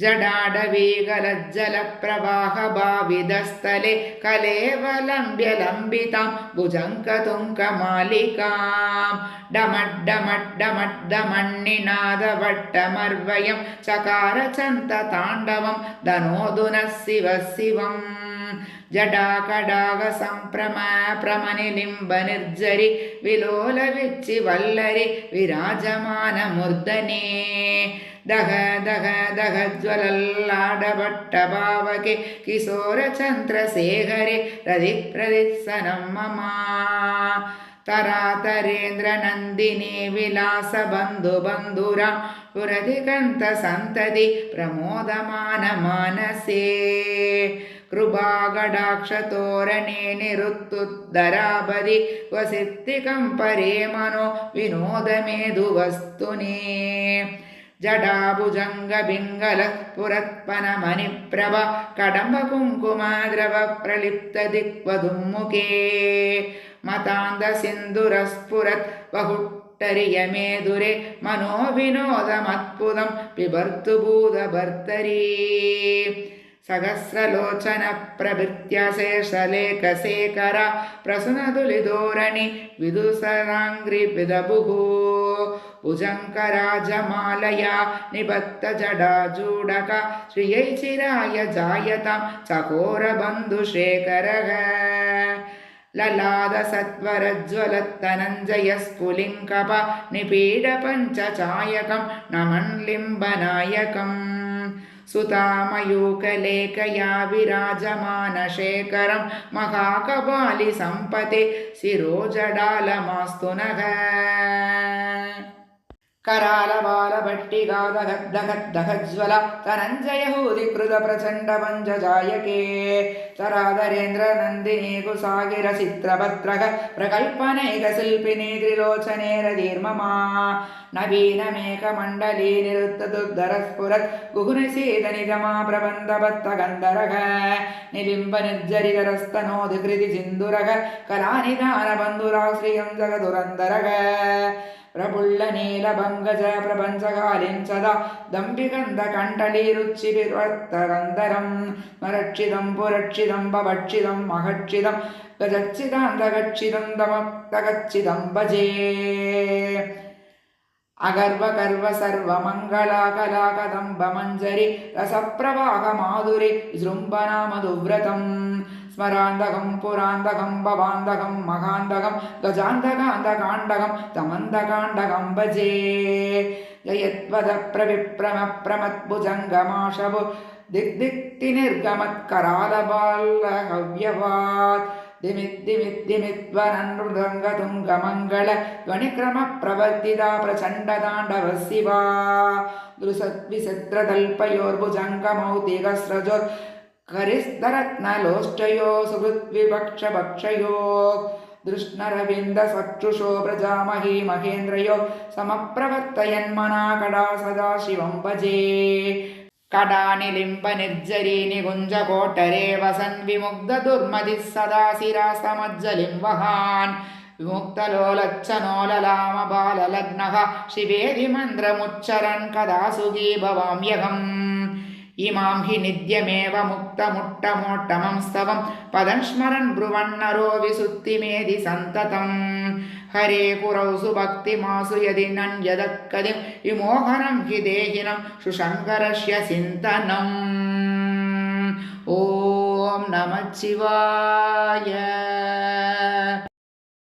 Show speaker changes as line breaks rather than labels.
जडाडवीगलज्जलप्रवाहभाविदस्थले कलेवलम्ब्यलम्बितां भुजङ्कतुङ्कमालिकां डमड्डमड्डमड्डमण्णिनादवट्टमर्वयं चकारचन्तताण्डवं धनोदुनः शिव शिवम् जडाकडागसम्प्रम प्रमनिलिम्बनिर्जरि विलोलविच्चि वल्लरि विराजमानमूर्धने दह दह दह ज्वलल्लाडभट्टभावके किशोरचन्द्रशेखरे रदिप्रदित्सनं मम। तरातरेन्द्रनन्दिनी विलासबन्धुबन्धुरां पुरधिकन्तसन्तति प्रमोदमानमानसे कृपागडाक्षतोरणे निरुत्तुद्धराबदि वसित्तिकं परे मनो विनोदमेधुवस्तुने। जडाभुजङ्गबिङ्गलः पुरत्पनमणिप्रभ कडम्बकुङ्कुमद्रव प्रलिप्तदिक्वधुम्मुखे मतान्दसिन्दुरस्फुरत् बहुट्टरियमेदुरे मनोविनोदमद्भुतं बिभर्तु भूतभर्तरी सहस्रलोचनप्रभृत्यशेषलेखशेखर प्रसुनदुलिधोरणि विदुसराङ्घ्रिविदभुः भुजङ्कराजमालया निबद्धजडाजूडक श्रियै चिराय जायतां चकोरबन्धुशेखरः ललादसत्वरज्वलत्तनञ्जयस्फुलिङ्कप निपीडपञ्चचायकं नमन्लिम्बनायकम् सुतामयूकलेखया विराजमानशेखरं महाकपालिसम्पते शिरोजडालमास्तु नः करालबालभट्टिगादगद्दगद्दगज्ज्वल तनञ्जयहूदिकृतप्रचण्डपञ्चजायके तराधरेन्द्रनन्दिनी कुसागिरचित्रभद्रग प्रकल्पनैकशिल्पिनी त्रिलोचने रधीर्ममा नवीनमेकमण्डली निरुद्धदुद्धरस्फुरत् गुहुनिषेदनिगमा प्रबन्धबद्धगन्धरः निलिम्बनिर्जरितरस्तनोधिकृति सिन्दुरः कलानिधानबन्धुराश्रियं जगदुरन्दरः प्रफुल्लनीलभङ्गज प्रपञ्चकालिं सदा दम्बिगन्धकण्डलीरुचिभिर्वर्तरन्दरं स्मरक्षितं पुरक्षितं पभक्षितं महक्षितं गजच्छिदान्तगच्छिदं दमक्तगच्छिदं भजे अगर्वगर्व सर्वमङ्गलाकलाकदम्बमञ्जरि रसप्रवाहमाधुरि जृम्भनामधुव्रतम् स्मरान्दकं पुरान्दकं भवान्दकं महान्दकं गजान्दकान्दकाण्डकं तमन्दकाण्डकं भजे जयत्वदप्रविप्रमप्रमद्भुजङ्गमाशभु दिग्दिक्तिनिर्गमत्करालबालहव्यवात् दिमिद्दिमिद्दिमित्वननृदङ्गतुङ्गमङ्गल गणिक्रमप्रवर्तिता प्रचण्डताण्डव शिवा दृशद्विचित्रतल्पयोर्भुजङ्गमौतिकस्रजोर् करिस्तरत्नलोष्टयो सुहृद्विपक्षभक्षयो दृष्णरविन्दसक्षुषो प्रजामही महेन्द्रयो समप्रवर्तयन्मना कदा सदा शिवं भजे। कडानिलिम्बनिर्जरी निकुञ्जकोटरे वसन् विमुग्धदुर्मदिः सदा शिरासमज्जलिं वहान्। विमुक्तलोलच्छनोललामबाललग्नः शिवेदि मन्त्रमुच्चरन् कदा सुखी भवाम्यहम् இமாம் ஹி நித்யமேவ முக்தமுட்டமோட்டமம் ஸ்தவம் பதன்ஸ்மரன் புருவன்னரோ விசுத்திமேதி சந்ததம் ஹரே குரௌ சுபக்தி மாசு யதி நன்யதக்கதிம் இமோகனம் ஹி தேகினம் சுசங்கரஸ்ய சிந்தனம் ஓம் நமச்சிவாய